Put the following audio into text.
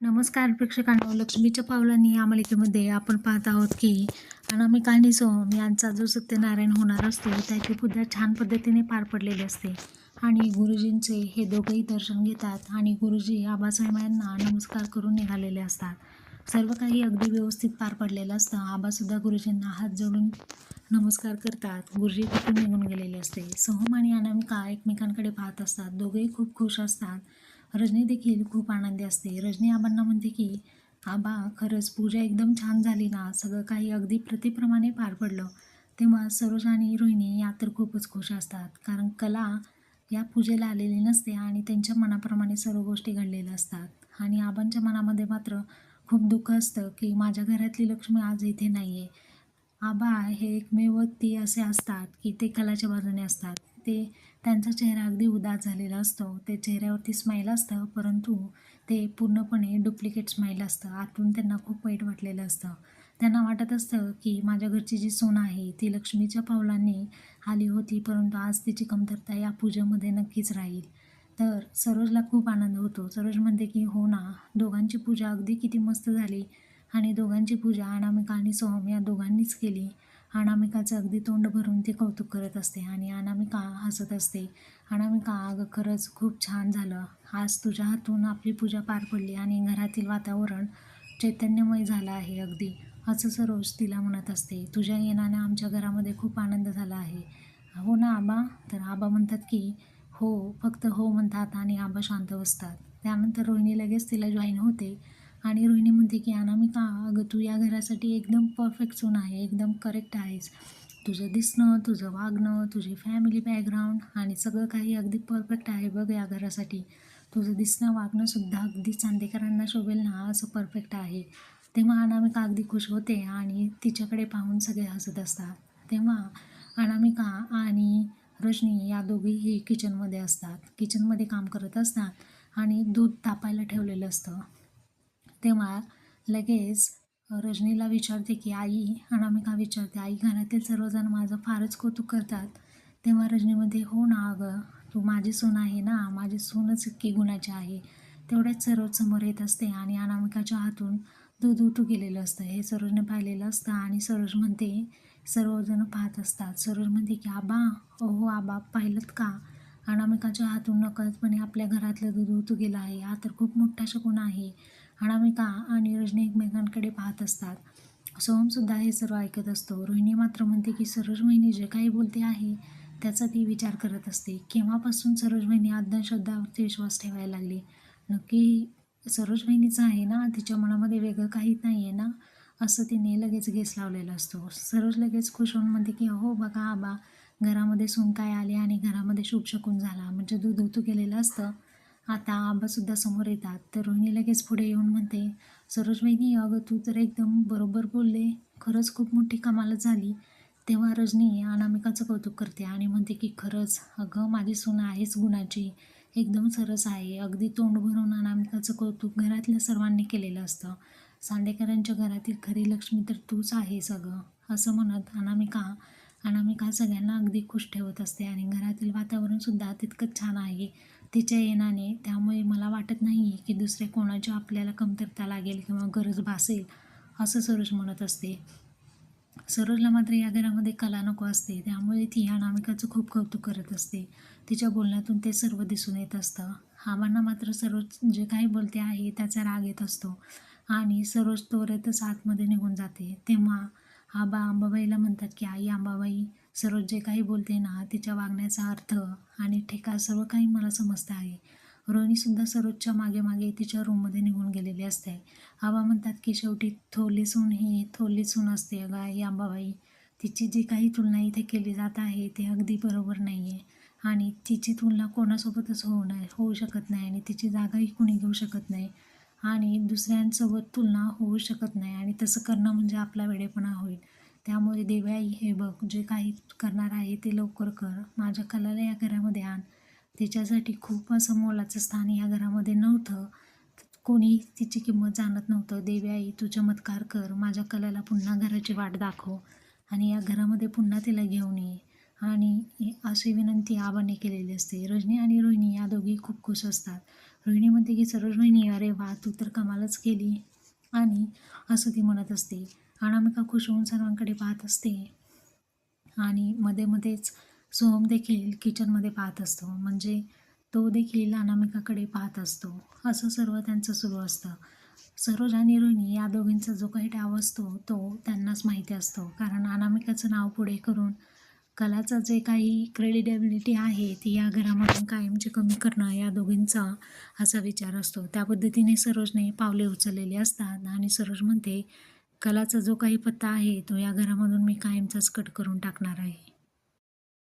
नमस्कार प्रेक्षकांनो लक्ष्मीच्या पावलांनी या मालिकेमध्ये आपण पाहत आहोत की अनामिका आणि सोम यांचा जो सत्यनारायण होणार असतो त्याची पूजा छान पद्धतीने पार पडलेली असते. आणि गुरुजींचे हे दोघंही दर्शन घेतात आणि गुरुजी आबासाहेब यांना नमस्कार करून निघालेले असतात. सर्व काही अगदी व्यवस्थित पार पडलेलं असतं. आबासुद्धा गुरुजींना हात जोडून नमस्कार करतात. गुरुजी तिथून निघून गेलेले असते. सोहम आणि अनामिका एकमेकांकडे पाहत असतात. दोघेही खूप खुश असतात. रजनी देखील खूप आनंदी असते. रजनी आबांना म्हणते की आबा खरंच पूजा एकदम छान झाली ना. सगळं काही अगदी प्रतिप्रमाणे पार पडलं. तेव्हा सरोज आणि रोहिणी या तर खूपच खुश असतात. कारण कला या पूजेला आलेली नसते आणि त्यांच्या मनाप्रमाणे सर्व गोष्टी घडलेल्या असतात. आणि आबांच्या मनामध्ये मात्र खूप दुःख असतं की माझ्या घरातली लक्ष्मी आज इथे नाही आहे आबा हे एकमेव ती असे असतात की ते कलाच्या बाजूने असतात. ते त्यांचा चेहरा अगदी उदास झालेला असतो. ते चेहऱ्यावरती स्माईल असतं परंतु ते पूर्णपणे डुप्लिकेट स्माईल असतं. आतून त्यांना खूप वाईट वाटलेलं असतं. त्यांना वाटत असतं की माझ्या घरची जी सोन आहे ती लक्ष्मीच्या पावलांनी आली होती परंतु आज तिची कमतरता या पूजेमध्ये नक्कीच राहील. तर सरोजला खूप आनंद होतो. सरोज म्हणते की हो ना दोघांची पूजा अगदी किती मस्त झाली आणि दोघांची पूजा अनामिका आणि सोहम या दोघांनीच केली. अनामिकाचं अगदी तोंड भरून ती कौतुक करत असते आणि अनामिका हसत असते. अनामिका अगं खरंच खूप छान झालं. आज तुझ्या हातून आपली पूजा पार पडली आणि घरातील वातावरण चैतन्यमय झालं आहे अगदी. असं सरोज तिला म्हणत असते. तुझ्या येण्याने आमच्या घरामध्ये खूप आनंद झाला आहे. हो ना आबा. तर आबा म्हणतात की हो फक्त हो म्हणतात आणि आबा शांत बसतात. त्यानंतर रोहिणी लगेच तिला जॉईन होते. आणि रोहिणी म्हणते की अनामिका अगं तू या घरासाठी एकदम परफेक्ट सून आहे एकदम करेक्ट आहेस. तुझं दिसणं तुझं वागणं तुझी फॅमिली बॅकग्राऊंड आणि सगळं काही अगदी परफेक्ट आहे बघ या घरासाठी. तुझं दिसणं वागणंसुद्धा अगदी चांदेकरांना शोभेल ना असं परफेक्ट आहे. तेव्हा अनामिका अगदी खुश होते आणि तिच्याकडे पाहून सगळे हसत असतात. तेव्हा अनामिका आणि रजनी या दोघीही किचनमध्ये असतात. किचनमध्ये काम करत असतात आणि दूध तापायला ठेवलेलं असतं. तेव्हा लगेच रजनीला विचारते की आई अनामिका विचारते आई घरातील सर्वजण माझं फारच कौतुक करतात. तेव्हा रजनीमध्ये हो ना अगं तू माझी सून आहे ना माझी सूनच इतकी गुणाची आहे. तेवढ्याच सरोज समोर येत असते आणि अनामिकाच्या हातून दूध उतू गेलेलं असतं. हे सरोजने पाहिलेलं असतं आणि सरोज म्हणते सर्वजण पाहत असतात. सरोज म्हणते की आबा ओहो आबा पाहिलं का? अनामिकाच्या हातून नकळतपणे आपल्या घरातलं दूध उतू गेलं आहे. हा तर खूप मोठा शकून आहे. अनामिका आणि रजनी एकमेकांकडे पाहत असतात. सोहमसुद्धा हे सर्व ऐकत असतो. रोहिणी मात्र म्हणते की सरोज वहिनी जे काही बोलते आहे त्याचा ती विचार करत असते. केव्हापासून सरोज वहिनी अज्ञानश्रद्धावरती विश्वास ठेवायला लागली? नक्की सरोज वहिनीचं आहे ना? तिच्या मनामध्ये वेगळं काहीच नाही आहे ना? असं तिने लगेच गेस लावलेला असतो. सरोज लगेच खुश होऊन म्हणते की हो बघा आबा घरामध्ये सून काय आले आणि घरामध्ये शुभ शकून झाला. म्हणजे दूध उतू केलेलं असतं. आता आबासुद्धा समोर येतात. तर रोहिणी लगेच पुढे येऊन म्हणते सरोज वहिनी अगं तू तर एकदम बरोबर बोलले. खरंच खूप मोठी कमाल झाली. तेव्हा रजनी अनामिकाचं कौतुक करते आणि म्हणते की खरंच अगं माझी सून आहेच गुणाची. एकदम सरस आहे. अगदी तोंड भरून अनामिकाचं कौतुक घरातल्या सर्वांनी केलेलं असतं. सांडेकरांच्या घरातील खरी लक्ष्मी तर तूच आहे सगळं असं म्हणत अनामिका अनामिका सगळ्यांना अगदी खुश ठेवत असते आणि घरातील वातावरणसुद्धा तितकंच छान आहे. तिच्या येण्याने त्यामुळे मला वाटत नाही की दुसऱ्या कोणाची आपल्याला कमतरता लागेल किंवा गरज भासेल असं सरोज म्हणत असते. सरोजला मात्र या घरामध्ये कला नको असते त्यामुळे ती अनामिकाचं खूप कौतुक करत असते. तिच्या बोलण्यातून ते सर्व दिसून येत असतं. आबांना मात्र सरोज जे काही बोलते आहे त्याचा राग येत असतो आणि सरोज त्वरेतच आतमध्ये निघून जाते. तेव्हा आबा अंबाबाईला म्हणतात की आई अंबाबाई सरोज जे काही बोलते ना तिच्या वागण्याचा अर्थ आणि ठेका सर्व काही मला समजतं आहे. रोहिणीसुद्धा सरोजच्या मागे मागे तिच्या रूममध्ये निघून गेलेली असते. आबा म्हणतात की शेवटी थोरली सून ही थोरली सून असते अगं आई आंबाबाई. तिची जी काही तुलना इथे केली जात आहे ते अगदी बरोबर नाही आहे आणि तिची तुलना कोणासोबतच होऊ नये होऊ शकत नाही आणि तिची जागाही कुणी घेऊ शकत नाही. आणि दुसऱ्यांसोबत तुलना होऊ शकत नाही आणि तसं करणं म्हणजे आपला वेडेपणा होईल. त्यामुळे देवाई हे बघ जे काही करणार आहे ते लवकर कर. माझ्या कलाला या घरामध्ये आण. तिच्यासाठी खूप असं मोलाचं स्थान या घरामध्ये नव्हतं. कोणी तिची किंमत जाणत नव्हतं. देवी आई तू चमत्कार कर. माझ्या कलाला पुन्हा घराची वाट दाखव आणि या घरामध्ये पुन्हा तिला घेऊन ये. आणि अशी विनंती आबाने केलेली असते. रजनी आणि रोहिणी या दोघी खूप खुश असतात. रोहिणी म्हणते की सर्व रोहिणी अरे वा तू तर कमालच केली. आणि असं ती म्हणत असते. अनामिका खुश होऊन सर्वांकडे पाहत असते. आणि मध्ये मध्येच सोहम देखील किचनमध्ये पाहत असतो. म्हणजे तो देखील अनामिकाकडे पाहत असतो. असं सर्व त्यांचं सुरू असतं. सरोज आणि रोहिणी या दोघींचा जो काही डाव असतो तो त्यांनाच माहिती असतो. कारण अनामिकाचं नाव पुढे करून कलाचं जे काही क्रेडिटेबिलिटी आहे ती या घरामधून कायमची कमी करणं या दोघींचा असा विचार असतो. त्या पद्धतीने सरोजने पावले उचललेली असतात आणि सरोज म्हणते कलाचा जो काही पत्ता आहे तो या घरामधून मी कायमचाच कट करून टाकणार आहे.